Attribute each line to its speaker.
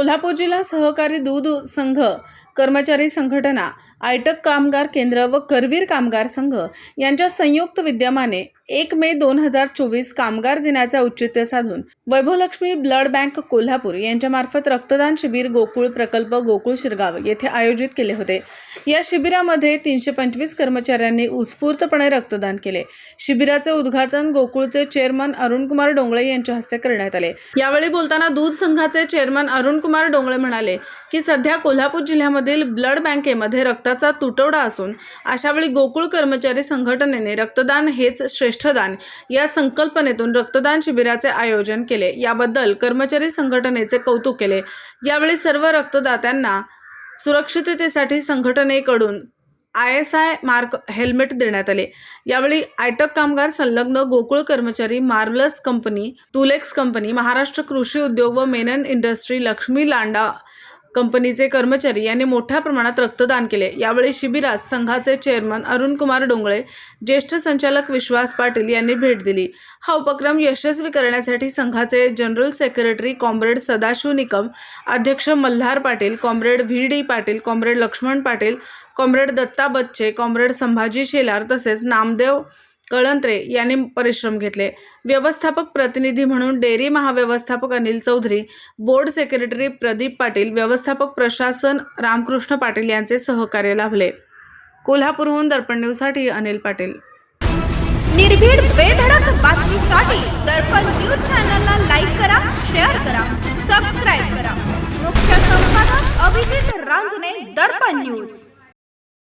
Speaker 1: कोल्हापूर जिल्हा सहकारी दूध संघ कर्मचारी संघटना आयटक कामगार केंद्र व करवीर कामगार संघ यांच्या संयुक्त विद्यमाने एक मे दोन हजार चोवीस कामगार दिनाचे औचित्य साधून वैभवलक्ष्मी ब्लड बँक कोल्हापूर यांच्यामार्फत रक्तदान शिबिर गोकुळ प्रकल्प गोकुळ शिरगाव येथे आयोजित केले होते. या शिबिरामध्ये तीनशे पंचवीस कर्मचाऱ्यांनी उत्स्फूर्तपणे रक्तदान केले. शिबिराचे उद्घाटन गोकुळचे चेअरमन अरुणकुमार डोंगळे यांच्या हस्ते करण्यात आले. यावेळी बोलताना दूध संघाचे चेअरमन अरुणकुमार डोंगळे म्हणाले की सध्या कोल्हापूर जिल्ह्यामधील ब्लड बँकेमध्ये रक्त रक्ताचा तुटवडा असून अशावेळी गोकुळ कर्मचारी संघटनेने रक्तदान हेच श्रेष्ठदान या संकल्पनेतून रक्तदान शिबिराचे आयोजन केले. याबद्दल कर्मचारी संघटनेचे कौतुक केले. यावेळी सर्व रक्तदात्यांना सुरक्षिततेसाठी संघटनेकडून I S I mark helmet देण्यात आले. यावेळी आयटक कामगार संलग्न गोकुळ कर्मचारी marvellous company Tulex company Maharashtra कृषी उद्योग व मेनन इंडस्ट्री लक्ष्मी लांडा कंपनीचे कर्मचारी यांनी मोठ्या प्रमाणात रक्तदान केले. यावेळी शिबिरात संघाचे चेअरमन अरुणकुमार डोंगळे ज्येष्ठ संचालक विश्वास पाटील यांनी भेट दिली. हा उपक्रम यशस्वी करण्यासाठी संघाचे general secretary comrade Sadashiv Nikam अध्यक्ष Malhar Patil comrade V D Patil comrade Laxman Patil comrade Datta Bachche comrade Sambhaji Shelar तसेच नामदेव कळंत्रे यांनी परिश्रम घेतले. व्यवस्थापक प्रतिनिधी म्हणून डेअरी महाव्यवस्थापक अनिल चौधरी बोर्ड सेक्रेटरी प्रदीप पाटील व्यवस्थापक प्रशासन रामकृष्ण पाटील यांचे सहकार्य लाभले. कोल्हापूरहून दर्पण न्यूजसाठी अनिल पाटील.
Speaker 2: निर्भीड बेधडक बातमीसाठी दर्पण न्यूज चॅनलला लाईक करा शेअर करा सबस्क्राईब करा. मुख्य संपादक अभिजित रांजणे दर्पण न्यूज.